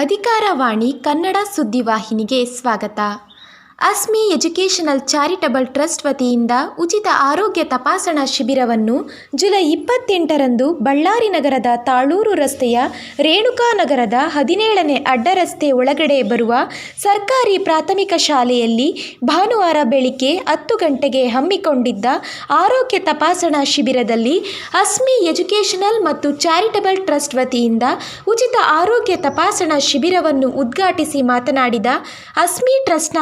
ಅಧಿಕಾರವಾಣಿ ಕನ್ನಡ ಸುದ್ದಿವಾಹಿನಿಗೆ ಸ್ವಾಗತ. ಅಸ್ಮಿ educational charitable trust ವತಿಯಿಂದ ಉಚಿತ ಆರೋಗ್ಯ ತಪಾಸಣಾ ಶಿಬಿರವನ್ನು ಜುಲೈ ಇಪ್ಪತ್ತೆಂಟರಂದು ಬಳ್ಳಾರಿ ನಗರದ ತಾಳೂರು ರಸ್ತೆಯ ರೇಣುಕಾ ನಗರದ ಹದಿನೇಳನೇ ಅಡ್ಡರಸ್ತೆ ಒಳಗಡೆ ಬರುವ ಸರ್ಕಾರಿ ಪ್ರಾಥಮಿಕ ಶಾಲೆಯಲ್ಲಿ ಭಾನುವಾರ ಬೆಳಿಗ್ಗೆ ಹತ್ತು ಗಂಟೆಗೆ ಹಮ್ಮಿಕೊಂಡಿದ್ದ ಆರೋಗ್ಯ ತಪಾಸಣಾ ಶಿಬಿರದಲ್ಲಿ ಅಸ್ಮಿ ಎಜುಕೇಷನಲ್ ಮತ್ತು ಚಾರಿಟಬಲ್ ಟ್ರಸ್ಟ್ ವತಿಯಿಂದ ಉಚಿತ ಆರೋಗ್ಯ ತಪಾಸಣಾ ಶಿಬಿರವನ್ನು ಉದ್ಘಾಟಿಸಿ ಮಾತನಾಡಿದ ಅಸ್ಮಿ ಟ್ರಸ್ಟ್ನ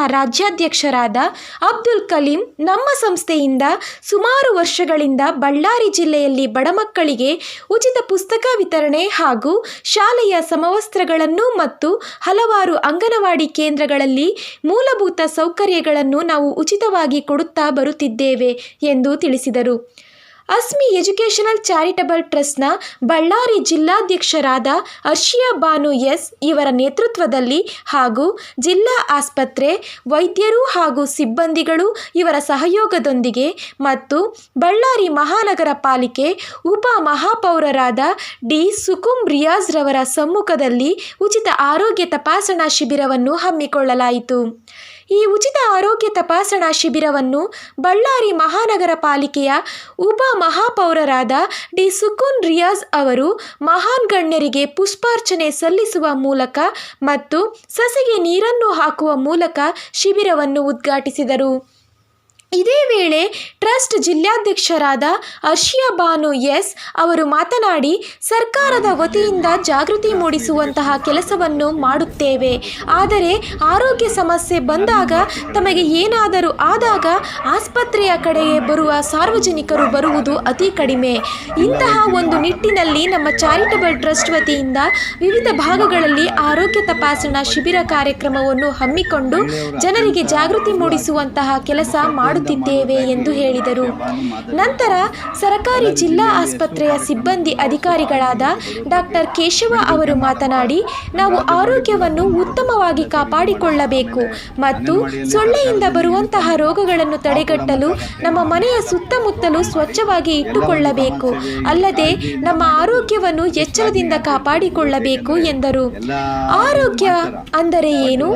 ರಾಜ್ಯಾಧ್ಯಕ್ಷರಾದ ಅಬ್ದುಲ್ ಕಲೀಂ ನಮ್ಮ ಸಂಸ್ಥೆಯಿಂದ ಸುಮಾರು ವರ್ಷಗಳಿಂದ ಬಳ್ಳಾರಿ ಜಿಲ್ಲೆಯಲ್ಲಿ ಬಡಮಕ್ಕಳಿಗೆ ಉಚಿತ ಪುಸ್ತಕ ವಿತರಣೆ ಹಾಗೂ ಶಾಲೆಯ ಸಮವಸ್ತ್ರಗಳನ್ನು ಮತ್ತು ಹಲವಾರು ಅಂಗನವಾಡಿ ಕೇಂದ್ರಗಳಲ್ಲಿ ಮೂಲಭೂತ ಸೌಕರ್ಯಗಳನ್ನು ನಾವು ಉಚಿತವಾಗಿ ಕೊಡುತ್ತಾ ಬರುತ್ತಿದ್ದೇವೆ ಎಂದು ತಿಳಿಸಿದರು. ಅಸ್ಮಿ ಎಜುಕೇಷನಲ್ ಚಾರಿಟಬಲ್ ಟ್ರಸ್ಟ್ನ ಬಳ್ಳಾರಿ ಜಿಲ್ಲಾಧ್ಯಕ್ಷರಾದ ಅರ್ಷಿಯಾ ಬಾನು ಎಸ್ ಇವರ ನೇತೃತ್ವದಲ್ಲಿ ಹಾಗೂ ಜಿಲ್ಲಾ ಆಸ್ಪತ್ರೆ ವೈದ್ಯರು ಹಾಗೂ ಸಿಬ್ಬಂದಿಗಳು ಇವರ ಸಹಯೋಗದೊಂದಿಗೆ ಮತ್ತು ಬಳ್ಳಾರಿ ಮಹಾನಗರ ಪಾಲಿಕೆ ಉಪ ಮಹಾಪೌರರಾದ ಡಿ ಸುಕುಂ ರಿಯಾಜ್ ರವರ ಸಮ್ಮುಖದಲ್ಲಿ ಉಚಿತ ಆರೋಗ್ಯ ತಪಾಸಣಾ ಶಿಬಿರವನ್ನು ಹಮ್ಮಿಕೊಳ್ಳಲಾಯಿತು. ಈ ಉಚಿತ ಆರೋಗ್ಯ ತಪಾಸಣಾ ಶಿಬಿರವನ್ನು ಬಳ್ಳಾರಿ ಮಹಾನಗರ ಪಾಲಿಕೆಯ ಉಪ ಮಹಾಪೌರರಾದ ಡಿ ಸುಕುನ್ ರಿಯಾಜ್ ಅವರು ಮಹಾನ್ ಗಣ್ಯರಿಗೆ ಪುಷ್ಪಾರ್ಚನೆ ಸಲ್ಲಿಸುವ ಮೂಲಕ ಮತ್ತು ಸಸಿಗೆ ನೀರನ್ನು ಹಾಕುವ ಮೂಲಕ ಶಿಬಿರವನ್ನು ಉದ್ಘಾಟಿಸಿದರು. ಇದೇ ವೇಳೆ ಟ್ರಸ್ಟ್ ಜಿಲ್ಲಾಧ್ಯಕ್ಷರಾದ ಅರ್ಷಿಯಾ ಬಾನು ಎಸ್ ಅವರು ಮಾತನಾಡಿ, ಸರ್ಕಾರದ ವತಿಯಿಂದ ಜಾಗೃತಿ ಮೂಡಿಸುವಂತಹ ಕೆಲಸವನ್ನು ಮಾಡುತ್ತೇವೆ. ಆದರೆ ಆರೋಗ್ಯ ಸಮಸ್ಯೆ ಬಂದಾಗ, ತಮಗೆ ಏನಾದರೂ ಆದಾಗ ಆಸ್ಪತ್ರೆಯ ಕಡೆಗೆ ಬರುವ ಸಾರ್ವಜನಿಕರು ಬರುವುದು ಅತಿ ಕಡಿಮೆ. ಇಂತಹ ಒಂದು ನಿಟ್ಟಿನಲ್ಲಿ ನಮ್ಮ ಚಾರಿಟಬಲ್ ಟ್ರಸ್ಟ್ ವತಿಯಿಂದ ವಿವಿಧ ಭಾಗಗಳಲ್ಲಿ ಆರೋಗ್ಯ ತಪಾಸಣಾ ಶಿಬಿರ ಕಾರ್ಯಕ್ರಮವನ್ನು ಹಮ್ಮಿಕೊಂಡು ಜನರಿಗೆ ಜಾಗೃತಿ ಮೂಡಿಸುವಂತಹ ಕೆಲಸ ಮಾಡುತ್ತಿದ್ದೇವೆ ಎಂದು ಹೇಳಿದರು. ನಂತರ ಸರಕಾರಿ ಜಿಲ್ಲಾ ಆಸ್ಪತ್ರೆಯ ಸಿಬ್ಬಂದಿ ಅಧಿಕಾರಿಗಳಾದ ಡಾಕ್ಟರ್ ಕೇಶವ ಅವರು ಮಾತನಾಡಿ, ನಾವು ಆರೋಗ್ಯವನ್ನು ಉತ್ತಮವಾಗಿ ಕಾಪಾಡಿಕೊಳ್ಳಬೇಕು ಮತ್ತು ಸೊಳ್ಳೆಯಿಂದ ಬರುವಂತಹ ರೋಗಗಳನ್ನು ತಡೆಗಟ್ಟಲು ನಮ್ಮ ಮನೆಯ ಸುತ್ತಮುತ್ತಲು ಸ್ವಚ್ಛವಾಗಿ ಇಟ್ಟುಕೊಳ್ಳಬೇಕು. ಅಲ್ಲದೆ ನಮ್ಮ ಆರೋಗ್ಯವನ್ನು ಎಚ್ಚರದಿಂದ ಕಾಪಾಡಿಕೊಳ್ಳಬೇಕು ಎಂದರು. ಆರೋಗ್ಯ ಅಂದರೆ ಏನು?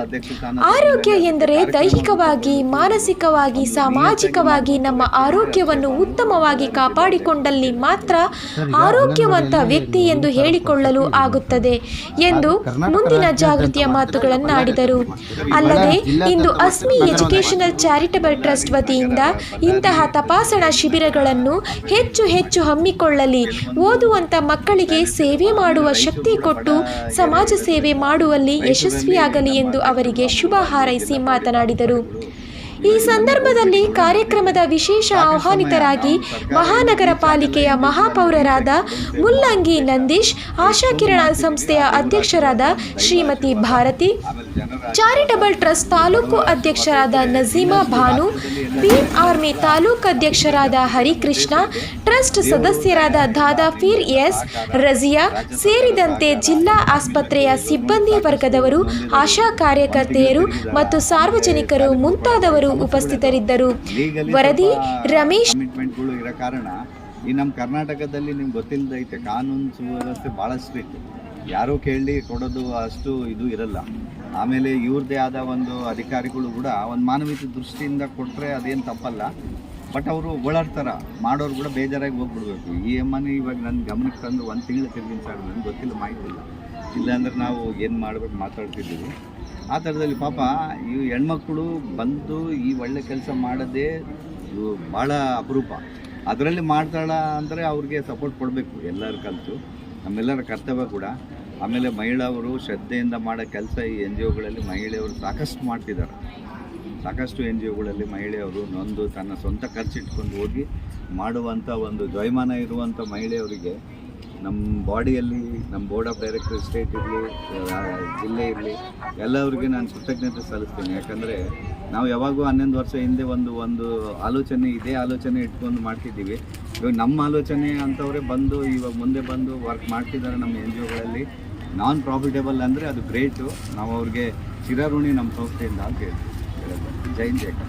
ಆರೋಗ್ಯ ಎಂದರೆ ದೈಹಿಕವಾಗಿ, ಮಾನಸಿಕವಾಗಿ ಸಾಮಾಜಿಕವಾಗಿ ನಮ್ಮ ಆರೋಗ್ಯವನ್ನು ಉತ್ತಮವಾಗಿ ಕಾಪಾಡಿಕೊಂಡಲ್ಲಿ ಮಾತ್ರ ಆರೋಗ್ಯವಂತ ವ್ಯಕ್ತಿ ಎಂದು ಹೇಳಿಕೊಳ್ಳಲು ಆಗುತ್ತದೆ ಎಂದು ಮುಂದಿನ ಜಾಗೃತಿಯ ಮಾತುಗಳನ್ನಾಡಿದರು ಅಲ್ಲದೆ ಇಂದು ಅಸ್ಮಿ ಎಜುಕೇಷನಲ್ ಚಾರಿಟಬಲ್ ಟ್ರಸ್ಟ್ ವತಿಯಿಂದ ಇಂತಹ ತಪಾಸಣಾ ಶಿಬಿರಗಳನ್ನು ಹೆಚ್ಚು ಹೆಚ್ಚು ಹಮ್ಮಿಕೊಳ್ಳಲಿ. ಓದುವಂತ ಮಕ್ಕಳಿಗೆ ಸೇವೆ ಮಾಡುವ ಶಕ್ತಿ ಕೊಟ್ಟು ಸಮಾಜ ಸೇವೆ ಮಾಡುವಲ್ಲಿ ಯಶಸ್ವಿಯಾಗಲಿ ಎಂದು ಅವರಿಗೆ ಶುಭ ಹಾರೈಸಿ ಮಾತನಾಡಿದರು. ಈ ಸಂದರ್ಭದಲ್ಲಿ ಕಾರ್ಯಕ್ರಮದ ವಿಶೇಷ ಆಹ್ವಾನಿತರಾಗಿ ಮಹಾನಗರ ಪಾಲಿಕೆಯ ಮಹಾಪೌರರಾದ ಮುಲ್ಲಂಗಿ ನಂದೀಶ್ ಆಶಾಕಿರಣ ಸಂಸ್ಥೆಯ ಅಧ್ಯಕ್ಷರಾದ ಶ್ರೀಮತಿ ಭಾರತಿ ಚಾರಿಟಬಲ್ ಟ್ರಸ್ಟ್ ತಾಲೂಕು ಅಧ್ಯಕ್ಷರಾದ ನಜೀಮಾ ಭಾನು ಭೀಮ್ ಆರ್ಮಿ ತಾಲೂಕು ಅಧ್ಯಕ್ಷರಾದ ಹರಿಕೃಷ್ಣ ಟ್ರಸ್ಟ್ ಸದಸ್ಯರಾದ ದಾದಾಫೀರ್ ಎಸ್ ರಜಿಯಾ ಸೇರಿದಂತೆ ಜಿಲ್ಲಾ ಆಸ್ಪತ್ರೆಯ ಸಿಬ್ಬಂದಿ ವರ್ಗದವರು ಆಶಾ ಕಾರ್ಯಕರ್ತೆಯರು ಮತ್ತು ಸಾರ್ವಜನಿಕರು ಮುಂತಾದವರು ಉಪಸ್ಥಿತರಿದ್ದರು. ವರದಿ ರಮೇಶ್ ಇರೋ ಕಾರಣ ಈ ನಮ್ಮ ಕರ್ನಾಟಕದಲ್ಲಿ ನಿಮ್ಗೆ ಗೊತ್ತಿಲ್ಲದೈತೆ ಕಾನೂನು ಸುವ್ಯವಸ್ಥೆ ಭಾಳ ಸ್ಟ್ರಿಕ್ಟ್. ಯಾರೂ ಕೇಳಿ ಕೊಡೋದು ಅಷ್ಟು ಇದು ಇರಲ್ಲ. ಆಮೇಲೆ ಇವ್ರದ್ದೇ ಆದ ಒಂದು ಅಧಿಕಾರಿಗಳು ಕೂಡ ಒಂದು ಮಾನವೀಯ ದೃಷ್ಟಿಯಿಂದ ಕೊಟ್ಟರೆ ಅದೇನು ತಪ್ಪಲ್ಲ. ಬಟ್ ಅವರು ಓಡಾಡ್ತಾರ ಮಾಡೋರು ಕೂಡ ಬೇಜಾರಾಗಿ ಹೋಗ್ಬಿಡ್ಬೇಕು. ಈ ಅಮ್ಮನೇ ಇವಾಗ ನನ್ನ ಗಮನಕ್ಕೆ ತಂದು ಒಂದು ತಿಂಗಳು ತಿರ್ಗಿನ ಸರ್ ನನಗೆ ಗೊತ್ತಿಲ್ಲ, ಮಾಹಿತಿ ಇಲ್ಲ. ಇಲ್ಲಾಂದ್ರೆ ನಾವು ಏನು ಮಾಡ್ಬೇಕು ಮಾತಾಡ್ತಿದ್ದೀವಿ. ಆ ಥರದಲ್ಲಿ ಪಾಪ ಈ ಹೆಣ್ಮಕ್ಳು ಬಂದು ಈ ಒಳ್ಳೆ ಕೆಲಸ ಮಾಡೋದೇ ಭಾಳ ಅಪರೂಪ. ಅದರಲ್ಲಿ ಮಾಡ್ತಾಳ ಅಂದರೆ ಅವ್ರಿಗೆ ಸಪೋರ್ಟ್ ಕೊಡಬೇಕು ಎಲ್ಲರ ಕಲಿತು. ನಮ್ಮೆಲ್ಲರ ಕರ್ತವ್ಯ ಕೂಡ. ಆಮೇಲೆ ಮಹಿಳೆಯವರು ಶ್ರದ್ಧೆಯಿಂದ ಮಾಡೋ ಕೆಲಸ ಈ ಎನ್ ಜಿ ಒಗಳಲ್ಲಿ ಮಹಿಳೆಯವರು ಸಾಕಷ್ಟು ಮಾಡ್ತಿದ್ದಾರೆ. ಸಾಕಷ್ಟು ಎನ್ ಜಿ ಒಗಳಲ್ಲಿ ಮಹಿಳೆಯವರು ನೊಂದು ತನ್ನ ಸ್ವಂತ ಖರ್ಚಿಟ್ಕೊಂಡು ಹೋಗಿ ಮಾಡುವಂಥ ಒಂದು ಜ್ವಯಮಾನ ಇರುವಂಥ ಮಹಿಳೆಯವರಿಗೆ ನಮ್ಮ ಬಾಡಿಯಲ್ಲಿ, ನಮ್ಮ ಬೋರ್ಡ್ ಆಫ್ ಡೈರೆಕ್ಟರ್ ಸ್ಟೇಟ್ ಇರಲಿ ಜಿಲ್ಲೆ ಇರಲಿ ಎಲ್ಲವ್ರಿಗೆ ನಾನು ಕೃತಜ್ಞತೆ ಸಲ್ಲಿಸ್ತೀನಿ. ಯಾಕಂದರೆ ನಾವು ಯಾವಾಗೂ ಹನ್ನೊಂದು ವರ್ಷ ಹಿಂದೆ ಒಂದು ಒಂದು ಆಲೋಚನೆ, ಇದೇ ಆಲೋಚನೆ ಇಟ್ಕೊಂಡು ಮಾಡ್ತಿದ್ದೀವಿ. ಇವಾಗ ನಮ್ಮ ಆಲೋಚನೆ ಅಂಥವರೇ ಬಂದು, ಇವಾಗ ಮುಂದೆ ಬಂದು ವರ್ಕ್ ಮಾಡ್ತಿದ್ದಾರೆ ನಮ್ಮ ಎನ್ ಜಿ ಒಗಳಲ್ಲಿ. ನಾನ್ ಪ್ರಾಫಿಟೇಬಲ್ ಅಂದರೆ ಅದು ಗ್ರೇಟು ನಾವು ಅವ್ರಿಗೆ ಚಿರಋಣಿ ನಮ್ಮ ಸಂಸ್ಥೆಯಿಂದ ಅಂತ ಹೇಳ್ತೀವಿ. ಜೈ ಜಯಕ